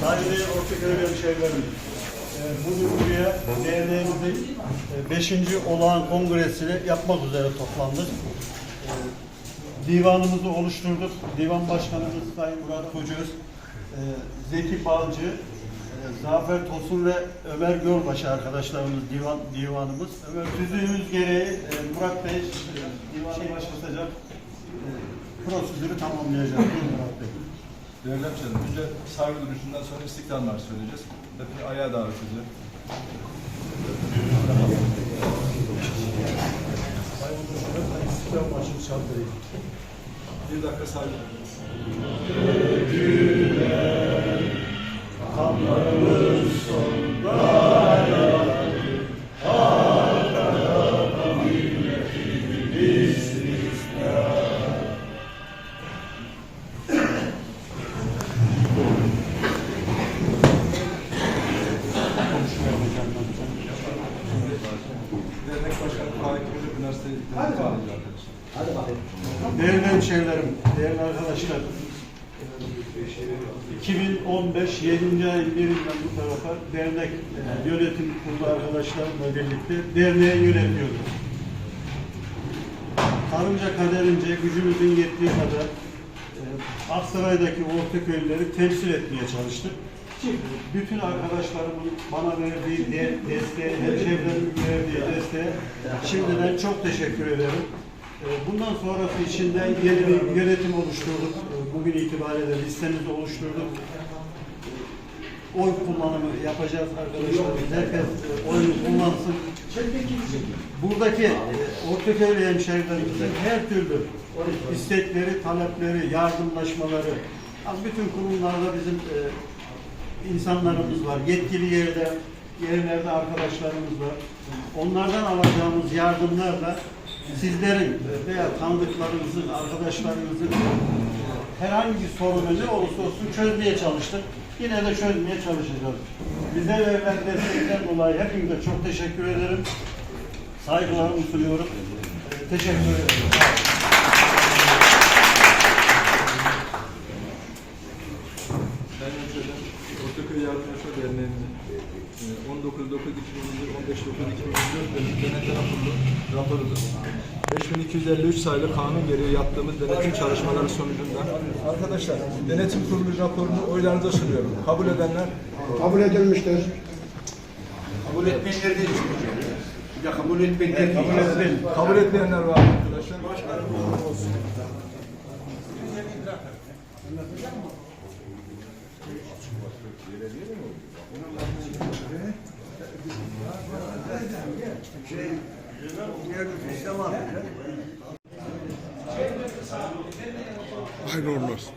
Saygıdeğer Ortaköy hemşehrilerim. Ee, Bugün buraya derneğimizin 5. olağan kongresini yapmak üzere toplandık. Ee, Divanımızı oluşturduk. Divan Başkanımız Sayın Murat Kocaöz, e, Zeki Balcı, e, Zafer Tosun ve Ömer Gölbaşı arkadaşlarımız divan divanımız. Ömer tüzüğümüz gereği e, Murat Bey e, divanı başlatacak. E, Prosedürü tamamlayacak. Murat Bey. Değerli hemşehrilerim, önce saygı duruşundan sonra istiklal Marşı söyleyeceğiz. Hepini ayağa davet ediyorum. İstiklal Marşı'nı çaldırayım. Bir dakika saygı. Dernek Üniversitesi İttihatı arkadaşlar. Değerli hemşehrilerim, değerli arkadaşlar, 2015 7. ayın birinden bu tarafa dernek e, yönetim kurulu arkadaşlarımla birlikte derneği yönetiyoruz. Karınca kaderince gücümüzün yettiği kadar e, Aksaray'daki orta köyleri temsil etmeye çalıştık. Bütün arkadaşlarımın bana verdiği de, desteğe, hemşehrilerimin verdiği desteğe şimdiden çok teşekkür ederim. E, Bundan sonrası için de yeni bir yönetim oluşturduk. E, Bugün itibariyle listemizi oluşturduk. Oy kullanımı yapacağız arkadaşlar. Herkes e, oyunu kullansın. Buradaki e, Ortaköylü hemşehrilerimizin her türlü istekleri, talepleri, yardımlaşmaları, bütün kurumlarda bizim e, insanlarımız var. Yetkili yerde, yerlerde arkadaşlarımız var. Onlardan alacağımız yardımlarla sizlerin veya tanıdıklarınızın, arkadaşlarınızın herhangi bir sorunu ne olursa olsun çözmeye çalıştık. Yine de çözmeye çalışacağız. Bize verilen destekten dolayı hepinize çok teşekkür ederim. Saygılarımı sunuyorum. Teşekkür ederim. Ben hemşehrilerim, Ortaköy Yardımlaşma Derneğimizin e, 19 9 2021 15 9 2024 denetim raporu raporudur. 5253 sayılı kanun gereği yaptığımız denetim çalışmaları sonucunda arkadaşlar denetim kurulu raporunu oylarınıza sunuyorum. Kabul edenler Kabul edilmiştir. Kabul etmeyenler değil. Ya kabul etmeyenler değil. Kabul etmeyenler var arkadaşlar. Hayırlı uğurlu olsun.